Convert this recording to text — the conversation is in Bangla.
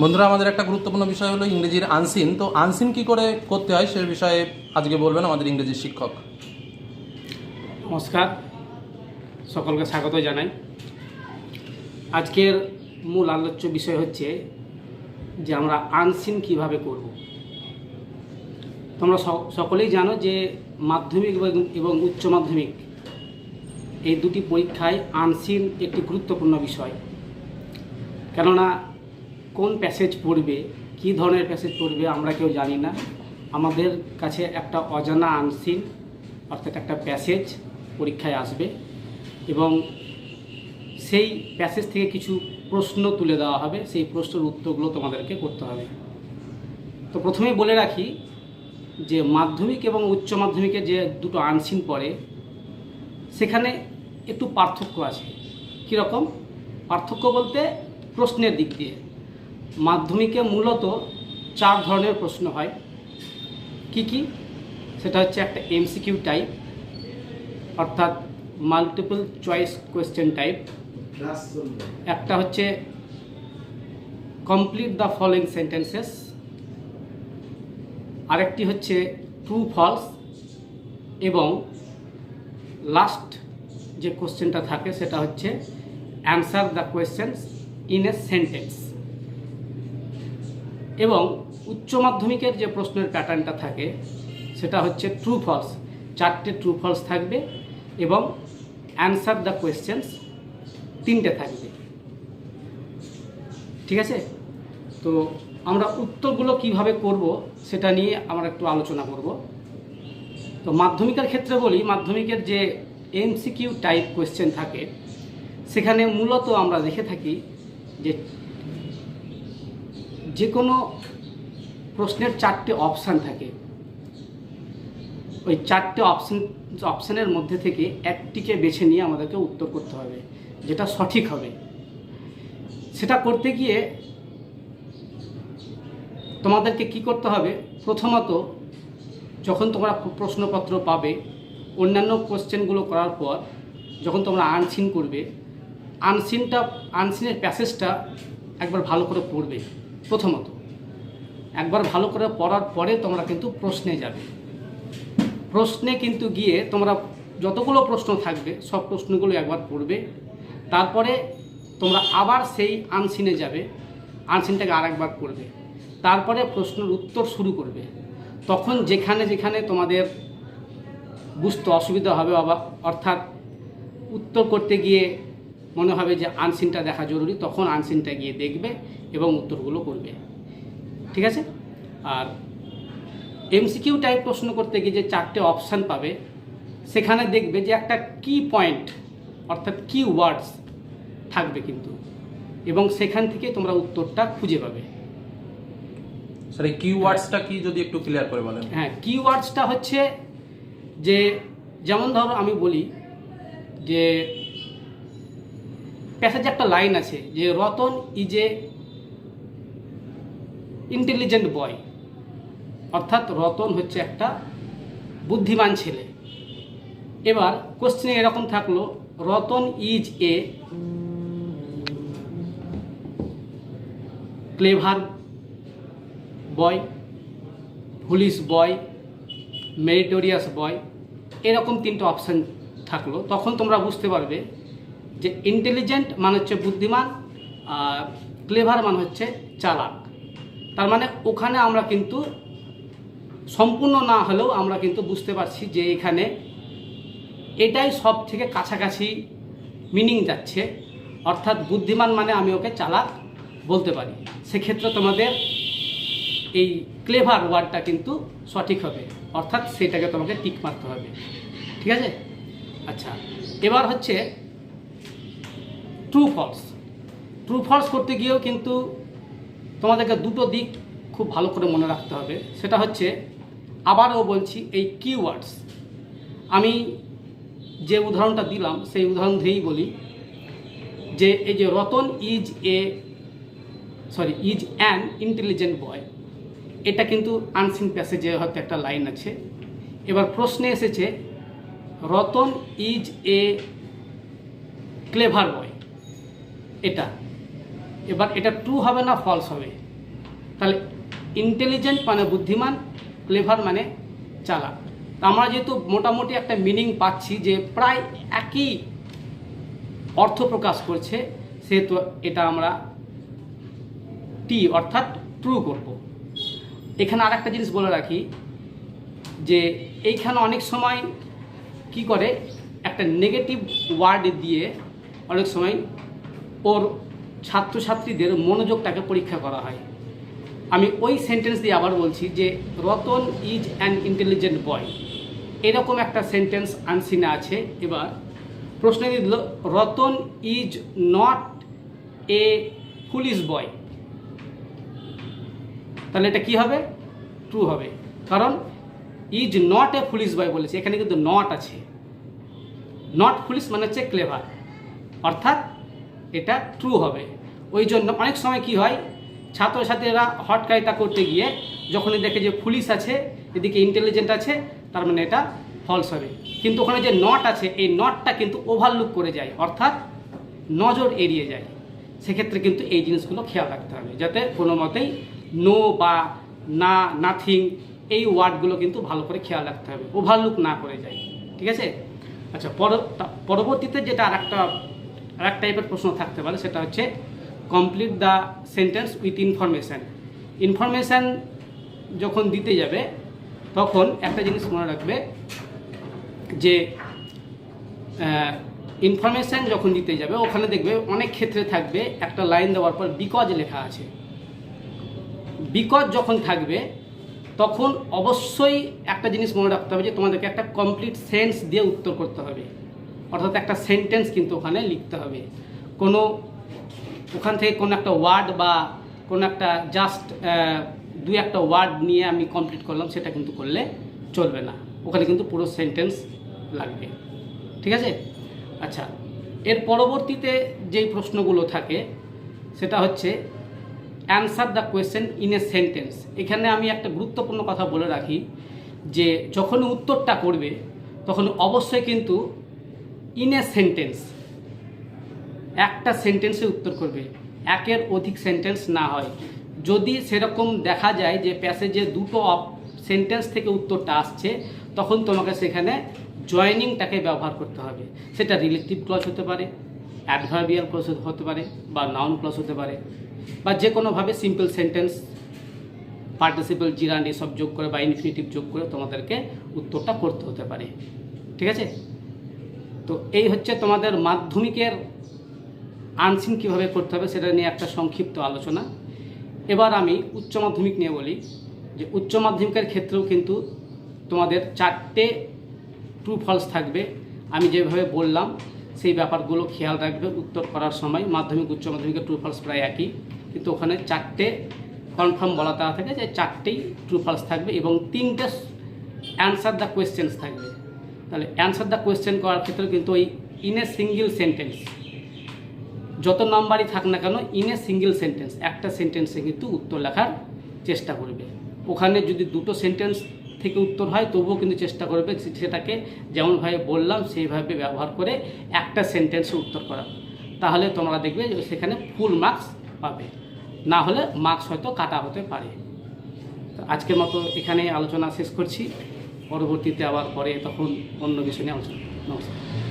বন্ধুরা, আমাদের একটা গুরুত্বপূর্ণ বিষয় হলো ইংরেজির আনসিন। তো আনসিন কি করে করতে হয় সে বিষয়ে আজকে বলবেন আমাদের ইংরেজির শিক্ষক। নমস্কার, সকলকে স্বাগত জানাই। আজকের মূল আলোচ্য বিষয় হচ্ছে যে আমরা আনসিন কীভাবে করব। তোমরা সকলেই জানো যে মাধ্যমিক এবং- উচ্চ মাধ্যমিক এই দুটি পরীক্ষায় আনসিন একটি গুরুত্বপূর্ণ বিষয়। কেননা কোন প্যাসেজ পড়বে, কী ধরনের প্যাসেজ পড়বে আমরা কেউ জানি না। আমাদের কাছে একটা অজানা আনসিন অর্থাৎ একটা প্যাসেজ পরীক্ষায় আসবে এবং সেই প্যাসেজ থেকে কিছু প্রশ্ন তুলে দেওয়া হবে, সেই প্রশ্নের উত্তরগুলো তোমাদেরকে করতে হবে। তো প্রথমেই বলে রাখি যে মাধ্যমিক এবং উচ্চ মাধ্যমিকে যে দুটো আনসিন পড়ে, সেখানে একটু পার্থক্য আছে। কীরকম? পার্থক্য বলতে প্রশ্নের দিক দিয়ে। মাধ্যমিকে মূলত চার ধরনের প্রশ্ন হয়। কি কি? সেটা হচ্ছে একটা এমসিকিউ টাইপ, অর্থাৎ মাল্টিপল চয়েস কোয়েশ্চেন টাইপ একটা হচ্ছে কমপ্লিট দ্য ফলোয়িং সেন্টেন্সেস আরেকটি হচ্ছে ট্রু ফলস এবং লাস্ট যে কোশ্চেনটা থাকে, সেটা হচ্ছে answer the questions in a sentence এবং উচ্চ মাধ্যমিকের যে প্রশ্নের প্যাটার্নটা থাকে, সেটা হচ্ছে ট্রু ফলস চারটে ট্রু ফলস থাকবে এবং অ্যান্সার দ্য কোয়েশ্চেন্স তিনটে থাকবে। ঠিক আছে? তো আমরা উত্তরগুলো কীভাবে করব সেটা নিয়ে আমরা একটু আলোচনা করব। তো মাধ্যমিকের ক্ষেত্রে বলি, মাধ্যমিকের যে এমসিকিউ টাইপ কোয়েশ্চেন থাকে, সেখানে মূলত আমরা দেখে থাকি যে যে কোনো প্রশ্নের চারটে অপশান থাকে। ওই চারটে অপশান অপশানের মধ্যে থেকে একটিকে বেছে নিয়ে আমাদেরকে উত্তর করতে হবে, যেটা সঠিক হবে। সেটা করতে গিয়ে তোমাদেরকে কি করতে হবে? প্রথমত, যখন তোমরা প্রশ্নপত্র পাবে, অন্যান্য কোশ্চেনগুলো করার পর, যখন তোমরা আনসিন করবে আনসিনটা আনসিনের প্যাসেজটা একবার ভালো করে পড়বে। প্রথমত, একবার ভালো করে পড়ার পরে তোমরা কিন্তু প্রশ্নে যাবে। প্রশ্নে কিন্তু গিয়ে তোমরা যতগুলো প্রশ্ন থাকবে, সব প্রশ্নগুলো একবার পড়বে। তারপরে তোমরা আবার সেই আনসিনে যাবে আনসিনটাকে আর একবার পড়বে। তারপরে প্রশ্নের উত্তর শুরু করবে। তখন যেখানে যেখানে তোমাদের বুঝতে অসুবিধা হবে অর্থাৎ উত্তর করতে গিয়ে মনে হবে যে আনসিনটা দেখা জরুরি, তখন আনসিনটা গিয়ে দেখবে। এবং উত্তরগুলো করবে। ঠিক আছে? আর এমসিকিউ টাইপ প্রশ্ন করতে গিয়ে যে চারটে অপশান পাবে সেখানে দেখবে যে একটা কি পয়েন্ট অর্থাৎ কি ওয়ার্ডস থাকবে কিন্তু। এবং সেখান থেকে তোমরা উত্তরটা খুঁজে পাবে। স্যার এই কিওয়ার্ডসটা কি যদি একটু ক্লিয়ার করে বলেন? হ্যাঁ কিওয়ার্ডসটা হচ্ছে যে যেমন ধরো আমি বলি যে প্যাসেজে একটা লাইন আছে যে Ratan is a intelligent boy অর্থাৎ রতন হচ্ছে একটা বুদ্ধিমান ছেলে। এবার কোশ্চেনে এরকম থাকল, Ratan is a clever boy police boy meritorious boy এরকম তিনটে অপশান থাকল। তখন তোমরা বুঝতে পারবে যে ইন্টেলিজেন্ট মানে হচ্ছে বুদ্ধিমান ক্লেভার মানে হচ্ছে চালাক। তার মানে ওখানে আমরা কিন্তু সম্পূর্ণ না হলেও আমরা কিন্তু বুঝতে পারছি যে এখানে এটাই সব থেকে কাছাকাছি মিনিং যাচ্ছে। অর্থাৎ বুদ্ধিমান মানে আমি ওকে চালাক বলতে পারি। সেক্ষেত্রে তোমাদের এই ক্লেভার ওয়ার্ডটা কিন্তু সঠিক হবে। অর্থাৎ সেটাকে তোমাকে টিক মারতে হবে। ঠিক আছে? আচ্ছা এবার হচ্ছে ট্রু ফলস ট্রু ফলস করতে গিয়েও কিন্তু তোমাদেরকে দুটো দিক খুব ভালো করে মনে রাখতে হবে। সেটা হচ্ছে, আবারও বলছি এই কিওয়ার্ডস আমি যে উদাহরণটা দিলাম, সেই উদাহরণ দিয়েই বলি যে এই যে Ratan is a sorry is an intelligent boy এটা কিন্তু আনসিন প্যাসেজে হয়তো একটা লাইন আছে। এবার প্রশ্নে এসেছে, Ratan is a clever boy এটা। এবার এটা ট্রু হবে না ফলস হবে? তাহলে ইন্টেলিজেন্ট মানে বুদ্ধিমান ক্লেভার মানে চালাক। তা আমরা যেহেতু মোটামুটি একটা মিনিং পাচ্ছি যে প্রায় একই অর্থ প্রকাশ করছে, সেহেতু এটা আমরা টি অর্থাৎ ট্রু করব। এখানে আর একটা জিনিস বলে রাখি, যে এইখানে অনেক সময় কি করে? একটা নেগেটিভ ওয়ার্ড দিয়ে অনেক সময় ওর ছাত্রছাত্রীদের মনোযোগটাকে পরীক্ষা করা হয়। আমি ওই সেন্টেন্স দিয়ে আবার বলছি যে, Ratan is an intelligent boy এরকম একটা সেন্টেন্স আনসিনে আছে। এবার প্রশ্ন দিল, Ratan is not a police boy তাহলে এটা কি হবে? ট্রু হবে। কারণ is not a police boy বলেছে। এখানে কিন্তু নট আছে। নট পুলিশ মানে হচ্ছে ক্লেভার অর্থাৎ এটা ট্রু হবে। ওই জন্য অনেক সময় কি হয়, ছাত্রছাত্রীরা হটকারিতা করতে গিয়ে যখনই দেখে যে পুলিশ আছে, এদিকে ইন্টেলিজেন্ট আছে, তার মানে এটা ফলস হবে। কিন্তু ওখানে যে নট আছে, এই নটটা কিন্তু ওভারলুক করে যায়, অর্থাৎ নজর এড়িয়ে যায়। সেক্ষেত্রে কিন্তু এই জিনিসগুলো খেয়াল রাখতে হবে, যাতে কোনো মতেই নো বা না নাথিং এই ওয়ার্ডগুলো কিন্তু ভালো করে খেয়াল রাখতে হবে ওভারলুক না করে যায়। ঠিক আছে? আচ্ছা পর পরবর্তীতে যেটা আর একটা আর এক টাইপের প্রশ্ন থাকতে পারে, সেটা হচ্ছে complete the sentence with information information যখন দিতে যাবে, তখন একটা জিনিস মনে রাখবে যে ইনফরমেশান যখন দিতে যাবে, ওখানে দেখবে অনেক ক্ষেত্রে থাকবে একটা লাইন দেওয়ার পর বিকজ লেখা আছে। বিকজ যখন থাকবে, তখন অবশ্যই একটা জিনিস মনে রাখতে হবে যে, তোমাদেরকে একটা কমপ্লিট সেন্স দিয়ে উত্তর করতে হবে। অর্থাৎ একটা সেন্টেন্স কিন্তু ওখানে লিখতে হবে। কোনো, ওখান থেকে কোনো একটা ওয়ার্ড বা কোনো একটা জাস্ট দুই একটা ওয়ার্ড নিয়ে আমি কমপ্লিট করলাম, সেটা কিন্তু করলে চলবে না। ওখানে কিন্তু পুরো সেন্টেন্স লাগবে। ঠিক আছে? আচ্ছা এর পরবর্তীতে যেই প্রশ্নগুলো থাকে, সেটা হচ্ছে answer the question in a sentence এখানে আমি একটা গুরুত্বপূর্ণ কথা বলে রাখি যে, যখন উত্তরটা করবে, তখন অবশ্যই কিন্তু ইন এ সেন্টেন্স একটা সেন্টেন্সে উত্তর করবে। একের অধিক সেন্টেন্স না হয়। যদি সেরকম দেখা যায় যে প্যাসেজে দুটো সেন্টেন্স থেকে উত্তরটা আসছে, তখন তোমাকে সেখানে জয়নিংটাকে ব্যবহার করতে হবে। সেটা রিলেটিভ ক্লজ হতে পারে অ্যাডভার্বিয়াল ক্লজ হতে পারে, বা নাউন ক্লজ হতে পারে, বা যে কোনোভাবে সিম্পল সেন্টেন্স পার্টিসিপল জিরান এসব যোগ করে বা ইনফিনিটিভ যোগ করে তোমাদেরকে উত্তরটা করতে হতে পারে। ঠিক আছে? তো এই হচ্ছে তোমাদের মাধ্যমিকের আনসিন কীভাবে করতে হবে সেটা নিয়ে একটা সংক্ষিপ্ত আলোচনা। এবার আমি উচ্চ মাধ্যমিক নিয়ে বলি যে উচ্চ মাধ্যমিকের ক্ষেত্রেও কিন্তু তোমাদের চারটে ট্রু ফলস থাকবে। আমি যেভাবে বললাম সেই ব্যাপারগুলো খেয়াল রাখবে উত্তর করার সময়। মাধ্যমিক, উচ্চ মাধ্যমিকের ট্রু ফলস প্রায় একই। কিন্তু ওখানে চারটে কনফার্ম বলা দেওয়া থাকে যে চারটেই ট্রু ফলস থাকবে এবং তিনটে অ্যান্সার দ্য কোয়েশ্চেন্স থাকবে। তাহলে অ্যান্সার দ্য কোয়েশ্চেন করার ক্ষেত্রে কিন্তু ওই ইন এ সিঙ্গেল সেন্টেন্স যত নাম্বারই থাক না কেন ইন এ সিঙ্গেল সেন্টেন্স একটা সেন্টেন্সে কিন্তু উত্তর লেখার চেষ্টা করবে। ওখানে যদি দুটো সেন্টেন্স থেকে উত্তর হয়, তবুও কিন্তু চেষ্টা করবে সেটাকে যেমনভাবে বললাম, সেইভাবে ব্যবহার করে একটা সেন্টেন্সে উত্তর করা। তাহলে তোমরা দেখবে সেখানে ফুল মার্কস পাবে। না হলে মার্কস হয়তো কাটা হতে পারে। আজকের মতো এখানে আলোচনা শেষ করছি। পরবর্তীতে আবার পরে তখন অন্য বিষয় নিয়ে আলোচনা নমস্কার।